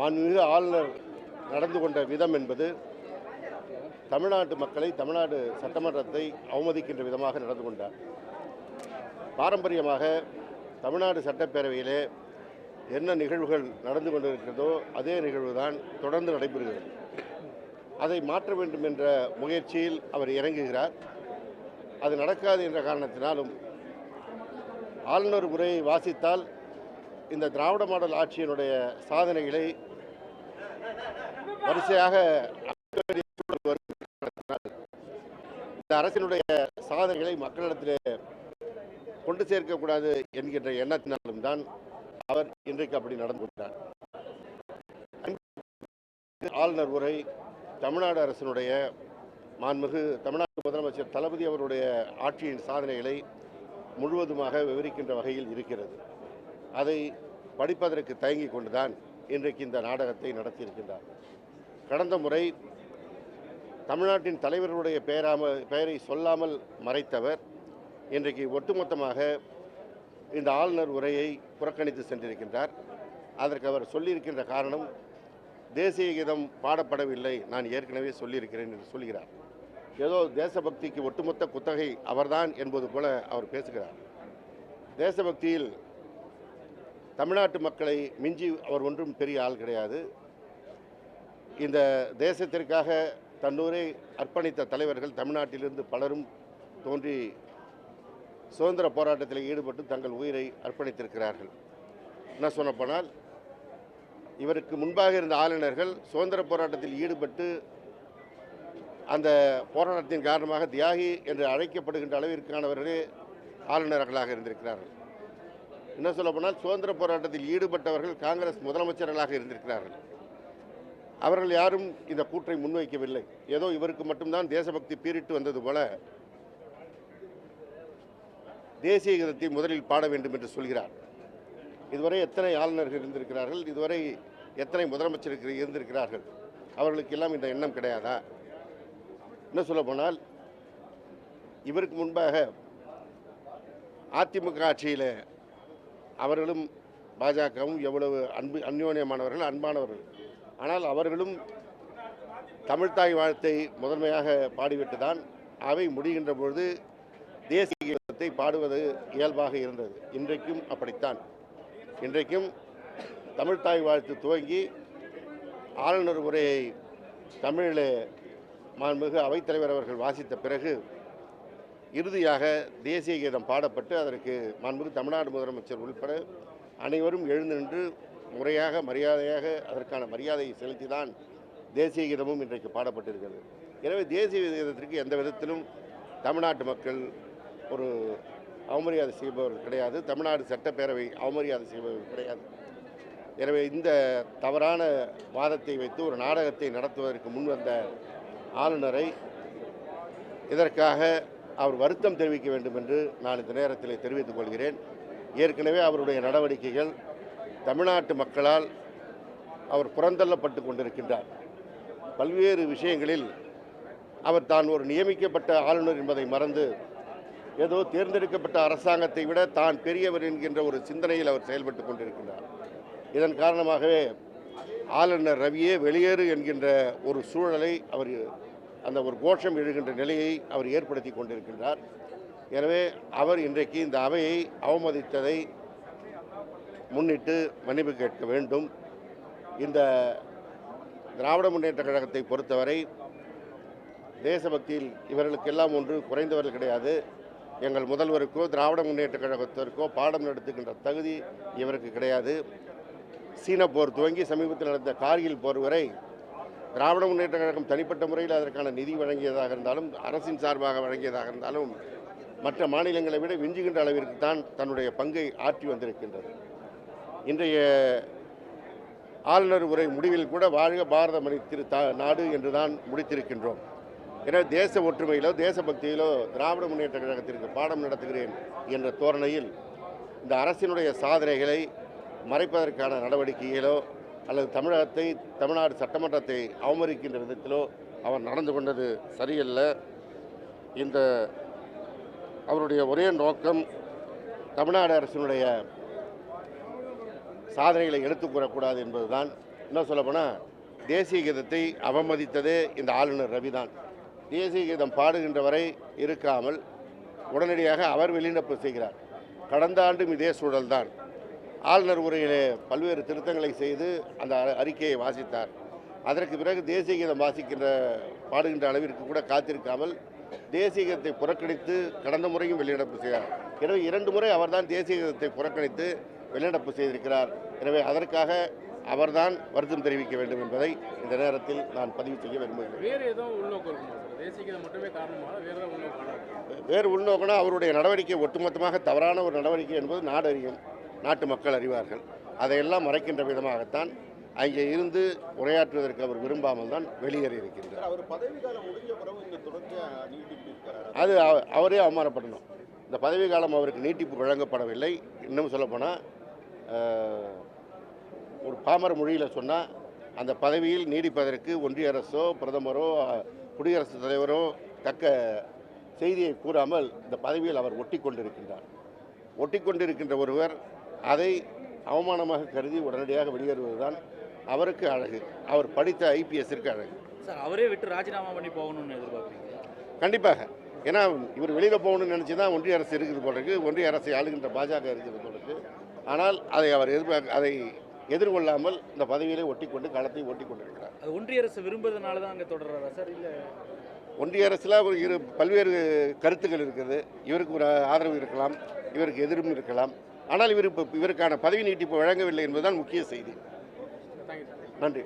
மாண்புமிகு ஆளுநர் நடந்து கொண்ட விதம் என்பது தமிழ்நாட்டு மக்களை தமிழ்நாடு சட்டமன்றத்தை அவமதிக்கின்ற விதமாக நடந்து கொண்டார். பாரம்பரியமாக தமிழ்நாடு சட்டப்பேரவையிலே என்ன நிகழ்வுகள் நடந்து கொண்டிருக்கிறதோ அதே நிகழ்வுதான் தொடர்ந்து நடைபெறுகிறது. அதை மாற்ற வேண்டும் என்ற முயற்சியில் அவர் இறங்குகிறார். அது நடக்காது என்ற காரணத்தினாலும் ஆளுநர் உரையை வாசித்தால் இந்த திராவிட மாடல் ஆட்சியினுடைய சாதனைகளை வரிசையாக இந்த அரசினுடைய சாதனைகளை மக்களிடத்திலே கொண்டு சேர்க்கக்கூடாது என்கின்ற எண்ணத்தினாலும் தான் அவர் இன்றைக்கு அப்படி நடந்து கொண்டார். ஆளுநர் உரை தமிழ்நாடு அரசினுடைய மாண்புமிகு தமிழ்நாடு முதலமைச்சர் தளபதி அவருடைய ஆட்சியின் சாதனைகளை முழுவதுமாக விவரிக்கின்ற வகையில் இருக்கிறது. அதை படிப்பதற்கு தயங்கி கொண்டுதான் இன்றைக்கு இந்த நாடகத்தை நடத்தியிருக்கின்றார். கடந்த முறை தமிழ்நாட்டின் தலைவர்களுடைய பெயராம பெயரை சொல்லாமல் மறைத்தவர் இன்றைக்கு ஒட்டுமொத்தமாக இந்த ஆளுநர் உரையை புறக்கணித்து சென்றிருக்கின்றார். அதற்கு அவர் சொல்லியிருக்கின்ற காரணம் தேசிய கீதம் பாடப்படவில்லை நான் ஏற்கனவே சொல்லியிருக்கிறேன் என்று சொல்கிறார். ஏதோ தேசபக்திக்கு ஒட்டுமொத்த குத்தகை அவர்தான் என்பது போல அவர் பேசுகிறார். தேசபக்தியில் தமிழ்நாட்டு மக்களை மிஞ்சி அவர் ஒன்றும் பெரிய ஆள் கிடையாது. இந்த தேசத்திற்காக தன்னூரை அர்ப்பணித்த தலைவர்கள் தமிழ்நாட்டிலிருந்து பலரும் தோன்றி சுதந்திர போராட்டத்தில் ஈடுபட்டு தங்கள் உயிரை அர்ப்பணித்திருக்கிறார்கள். என்ன சொன்னப்போனால் இவருக்கு முன்பாக இருந்த ஆளுநர்கள் சுதந்திர போராட்டத்தில் ஈடுபட்டு அந்த போராட்டத்தின் காரணமாக தியாகி என்று அழைக்கப்படுகின்ற அளவிற்கானவர்களே ஆளுநர்களாக இருந்திருக்கிறார்கள். என்ன சொல்லப்போனால் சுதந்திர போராட்டத்தில் ஈடுபட்டவர்கள் காங்கிரஸ் முதலமைச்சர்களாக இருந்திருக்கிறார்கள். அவர்கள் யாரும் இந்த கூற்றை முன்வைக்கவில்லை. ஏதோ இவருக்கு மட்டும்தான் தேசபக்தி பீரிட்டு வந்தது போல தேசிய கீதத்தை முதலில் பாட வேண்டும் என்று சொல்கிறார். இதுவரை எத்தனை ஆளுநர்கள் இருந்திருக்கிறார்கள்? இதுவரை எத்தனை முதலமைச்சர்கள் இருந்திருக்கிறார்கள்? அவர்களுக்கெல்லாம் இந்த எண்ணம் கிடையாதா? என்ன சொல்ல போனால் இவருக்கு முன்பாக அதிமுக ஆட்சியில் அவர்களும் பாஜகவும் எவ்வளவு அன்பு அந்யோன்யமானவர்கள் அன்பானவர்கள். ஆனால் அவர்களும் தமிழ்தாய் வாழ்த்தை முதன்மையாக பாடிவிட்டு தான் அவை முடிகின்ற பொழுது தேசிய கீதத்தை பாடுவது இயல்பாக இருந்தது. இன்றைக்கும் அப்படித்தான். இன்றைக்கும் தமிழ்தாய் வாழ்த்து துவங்கி ஆளுநர் உரையை தமிழில் மாண்புமிகு அவைத்தலைவர் அவர்கள் வாசித்த பிறகு இறுதியாக தேசிய கீதம் பாடப்பட்டு அதற்கு மாண்புமிகு தமிழ்நாடு முதலமைச்சர் உள்பட அனைவரும் எழுந்து நின்று முறையாக மரியாதையாக அதற்கான மரியாதையை செலுத்திதான் தேசிய கீதமும் இன்றைக்கு பாடப்பட்டிருக்கிறது. எனவே தேசிய கீதத்திற்கு எந்த விதத்திலும் தமிழ்நாட்டு மக்கள் ஒரு அவமரியாதை செய்பவர்கள் கிடையாது. தமிழ்நாடு சட்டப்பேரவை அவமரியாதை செய்பவர்கள் கிடையாது. எனவே இந்த தவறான வாதத்தை வைத்து ஒரு நாடகத்தை நடத்துவதற்கு முன்வந்த ஆளுநரை இதற்காக அவர் வருத்தம் தெரிவிக்க வேண்டும் என்று நான் இந்த நேரத்தில் தெரிவித்துக் கொள்கிறேன். ஏற்கனவே அவருடைய நடவடிக்கைகள் தமிழ்நாட்டு மக்களால் அவர் புறந்தள்ளப்பட்டு கொண்டிருக்கின்றார். பல்வேறு விஷயங்களில் அவர் தான் ஒரு நியமிக்கப்பட்ட ஆளுநர் என்பதை மறந்து ஏதோ தேர்ந்தெடுக்கப்பட்ட அரசாங்கத்தை விட தான் பெரியவர் என்கின்ற ஒரு சிந்தனையில் அவர் செயல்பட்டு கொண்டிருக்கின்றார். இதன் காரணமாகவே ஆளுநர் ரவியே வெளியேறு என்கின்ற ஒரு சூழலை அவர் அந்த ஒரு கோஷம் எழுகின்ற நிலையை அவர் ஏற்படுத்தி கொண்டிருக்கின்றார். எனவே அவர் இன்றைக்கு இந்த அவையை அவமதித்ததை முன்னிட்டு மன்னிப்பு கேட்க வேண்டும். இந்த திராவிட முன்னேற்ற கழகத்தை பொறுத்தவரை தேசபக்தியில் இவர்களுக்கெல்லாம் ஒன்று குறைந்தவர்கள் கிடையாது. எங்கள் முதல்வருக்கோ திராவிட முன்னேற்ற கழகத்திற்கோ பாடம் நடத்துகின்ற தகுதி இவருக்கு கிடையாது. சீன போர் துவங்கி சமீபத்தில் நடந்த கார்கில் போர் வரை திராவிட முன்னேற்ற கழகம் தனிப்பட்ட முறையில் அதற்கான நிதி வழங்கியதாக இருந்தாலும் அரசின் சார்பாக வழங்கியதாக இருந்தாலும் மற்ற மாநிலங்களை விட விஞ்சுகின்ற அளவிற்கு தான் தன்னுடைய பங்கை ஆற்றி வந்திருக்கின்றது. இன்றைய ஆளுநர் உரை முடிவில் கூட வாழ்க பாரத மணி திரு நாடு என்று தான் முடித்திருக்கின்றோம். எனவே தேச ஒற்றுமையிலோ தேசபக்தியிலோ திராவிட முன்னேற்ற கழகத்திற்கு பாடம் நடத்துகிறேன் என்ற தோரணையில் இந்த அரசினுடைய சாதனைகளை மறைப்பதற்கான நடவடிக்கையிலோ அல்லது தமிழகத்தை தமிழ்நாடு சட்டமன்றத்தை அவமதிக்கின்ற விதத்திலோ அவர் நடந்து கொண்டது சரியல்ல. இந்த அவருடைய ஒரே நோக்கம் தமிழ்நாடு அரசினுடைய சாதனைகளை எடுத்து கூறக்கூடாது என்பதுதான். என்ன சொல்லப்போனால் தேசிய கீதத்தை அவமதித்ததே இந்த ஆளுநர் ரவிதான். தேசிய கீதம் பாடுகின்ற வரை இருக்காமல் உடனடியாக அவர் வெளிநடப்பு செய்கிறார். கடந்த ஆண்டும் இதே சூழல்தான். ஆளுநர் உரையிலே பல்வேறு திருத்தங்களை செய்து அந்த அறிக்கையை வாசித்தார். அதற்கு பிறகு தேசிய கீதம் வாசிக்கின்ற பாடுகின்ற அளவிற்கு கூட காத்திருக்காமல் தேசிய கீதத்தை புறக்கணித்து கடந்த முறையும் வெளிநடப்பு செய்தார். எனவே இரண்டு முறை அவர்தான் தேசிய கீதத்தை புறக்கணித்து வெளிநடப்பு செய்திருக்கிறார். எனவே அதற்காக அவர்தான் வருத்தம் தெரிவிக்க வேண்டும் என்பதை இந்த நேரத்தில் நான் பதிவு செய்ய விரும்புகிறேன். வேறு ஏதோ உள்நோக்கம் இருக்குமா சார்? தேசியம் மட்டுமே காரணமாக வேறு ஏதாவது உள்நோக்கம் இருக்கா? வேறு உள்நோக்கனா அவருடைய நடவடிக்கை ஒட்டுமொத்தமாக தவறான ஒரு நடவடிக்கை என்பது நாடு அறியும் நாட்டு மக்கள் அறிவார்கள். அதையெல்லாம் மறைக்கின்ற விதமாகத்தான் அங்கே இருந்து உரையாற்றுவதற்கு அவர் விரும்பாமல் தான் வெளியேறி இருக்கின்றார் அது அவ- அவரே அவமானப்படணும். இந்த பதவி காலம் அவருக்கு நீட்டிப்பு வழங்கப்படவில்லை. இன்னும் சொல்லப்போனால் ஒரு பாமர மொழியில் சொன்னால் அந்த பதவியில் நீடிப்பதற்கு ஒன்றிய அரசோ பிரதமரோ குடியரசுத் தலைவரோ தக்க செய்தியை கூறாமல் இந்த பதவியில் அவர் ஒட்டி கொண்டிருக்கின்றார் ஒட்டி கொண்டிருக்கின்ற ஒருவர் அதை அவமானமாக கருதி உடனடியாக வெளியேறுவதுதான் அவருக்கு அழகு. அவர் படித்த ஐபிஎஸ்ஸிற்கு அழகு. சார் அவரே விட்டு ராஜினாமா பண்ணி போகணும்னு எதிர்பார்க்குறீங்க? கண்டிப்பாக. ஏன்னா இவர் வெளியில் போகணும்னு நினச்சி தான் ஒன்றிய அரசு இருக்குது போல இருக்கு. ஒன்றிய அரசை ஆளுகின்ற பாஜக இருக்குது போல இருக்கு. ஆனால் அதை அவர் எதிர்பார்க்க அதை எதிர்கொள்ளாமல் இந்த பதவியிலே ஒட்டி கொண்டு களத்தை ஓட்டி கொண்டிருக்கிறார் அது ஒன்றிய அரசு விரும்புறதுனால தான் அங்கே தொடர்றாரா சார்? இல்லை ஒன்றிய அரசில் ஒரு இரு பல்வேறு கருத்துக்கள் இருக்குது. இவருக்கு ஒரு ஆதரவு இருக்கலாம். இவருக்கு எதிரும் இருக்கலாம். ஆனால் இவர் இப்போ இவருக்கான பதவி நீட்டிப்பு வழங்கவில்லை என்பதுதான் முக்கிய செய்தி. நன்றி.